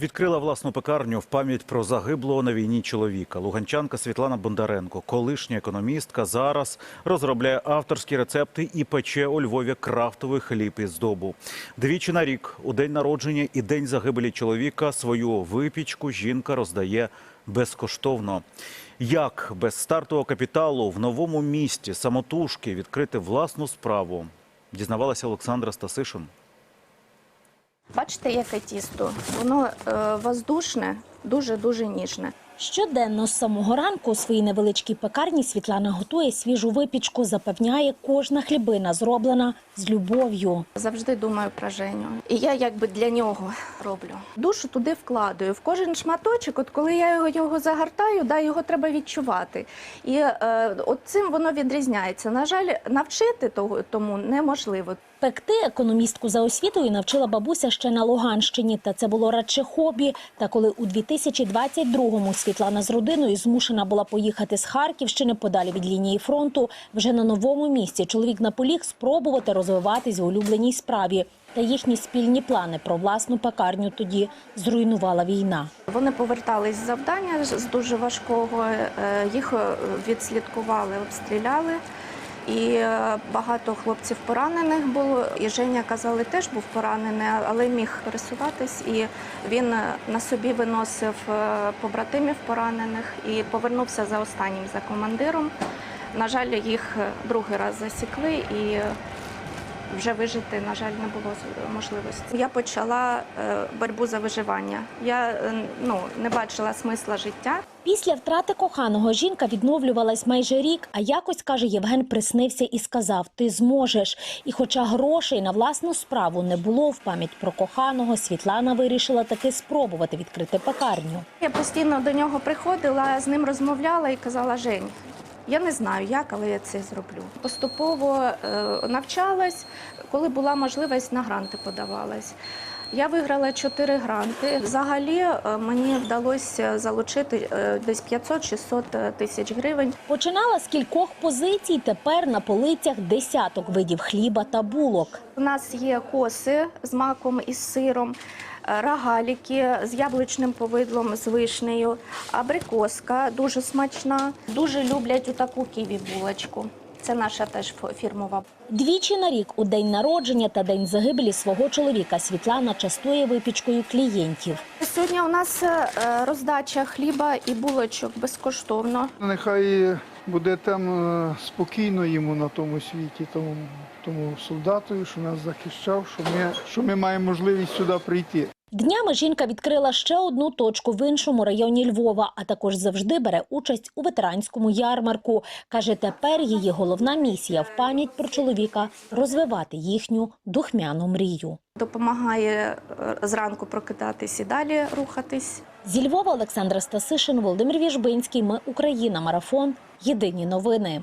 Відкрила власну пекарню в пам'ять про загиблого на війні чоловіка. Луганчанка Світлана Бондаренко, колишня економістка, зараз розробляє авторські рецепти і пече у Львові крафтовий хліб із добу. Двічі на рік, у день народження і день загибелі чоловіка, свою випічку жінка роздає безкоштовно. Як без стартового капіталу в новому місті самотужки відкрити власну справу, дізнавалася Олександра Стасишин. Бачите, яке тісто? Воно е, воздушне, дуже-дуже ніжне. Щоденно з самого ранку у своїй невеличкій пекарні Світлана готує свіжу випічку. Запевняє, кожна хлібина зроблена з любов'ю. Завжди думаю про Женю. І я якби для нього роблю. Душу туди вкладаю. В кожен шматочок, от коли я його, його загортаю, да, його треба відчувати. І е, от цим воно відрізняється. На жаль, навчити того тому неможливо. Пекти економістку за освітою навчила бабуся ще на Луганщині. Та це було радше хобі. Та коли у 2022-му Світлана з родиною змушена була поїхати з Харківщини подалі від лінії фронту, вже на новому місці чоловік наполіг спробувати розвиватись в улюбленій справі. Та їхні спільні плани про власну пекарню тоді зруйнувала війна. Вони повертались з завдання з дуже важкого. е, Їх е, відслідкували, обстріляли. І е, багато хлопців поранених було. І Женя казали, теж був поранений, але міг пересуватись. І він е, на собі виносив е, побратимів поранених і повернувся за останнім за командиром. На жаль, їх другий раз засікли і вже вижити, на жаль, не було можливості. Я почала е, боротьбу за виживання. Я е, ну, не бачила смисла життя. Після втрати коханого жінка відновлювалась майже рік, а якось, каже Євген, приснився і сказав «Ти зможеш». І хоча грошей на власну справу не було в пам'ять про коханого, Світлана вирішила таки спробувати відкрити пекарню. Я постійно до нього приходила, з ним розмовляла і казала: Жень, я не знаю як, але я це зроблю. Поступово е, навчалась, коли була можливість, на гранти подавалась. Я виграла чотири гранти. Взагалі е, мені вдалося залучити е, десь 500-600 тисяч гривень. Починала з кількох позицій, тепер на полицях десяток видів хліба та булок. У нас є коси з маком і з сиром, е, рогаліки з яблучним повидлом, з вишнею, абрикоска дуже смачна. Дуже люблять у таку ківі булочку. Це наша теж фірмова. Двічі на рік у день народження та день загибелі свого чоловіка Світлана частує випічкою клієнтів. Сьогодні у нас е, роздача хліба і булочок безкоштовно. Нехай буде там е, спокійно йому на тому світі, тому, тому солдату, що нас захищав, що ми, що ми маємо можливість сюди прийти. Днями жінка відкрила ще одну точку в іншому районі Львова, а також завжди бере участь у ветеранському ярмарку. Каже, тепер її головна місія в пам'ять про чоловіка розвивати їхню духмяну мрію. Допомагає е, зранку прокидатись і далі рухатись. Зі Львова Олександра Стасишин, Володимир Віжбинський. Ми Україна. Марафон. Єдині новини.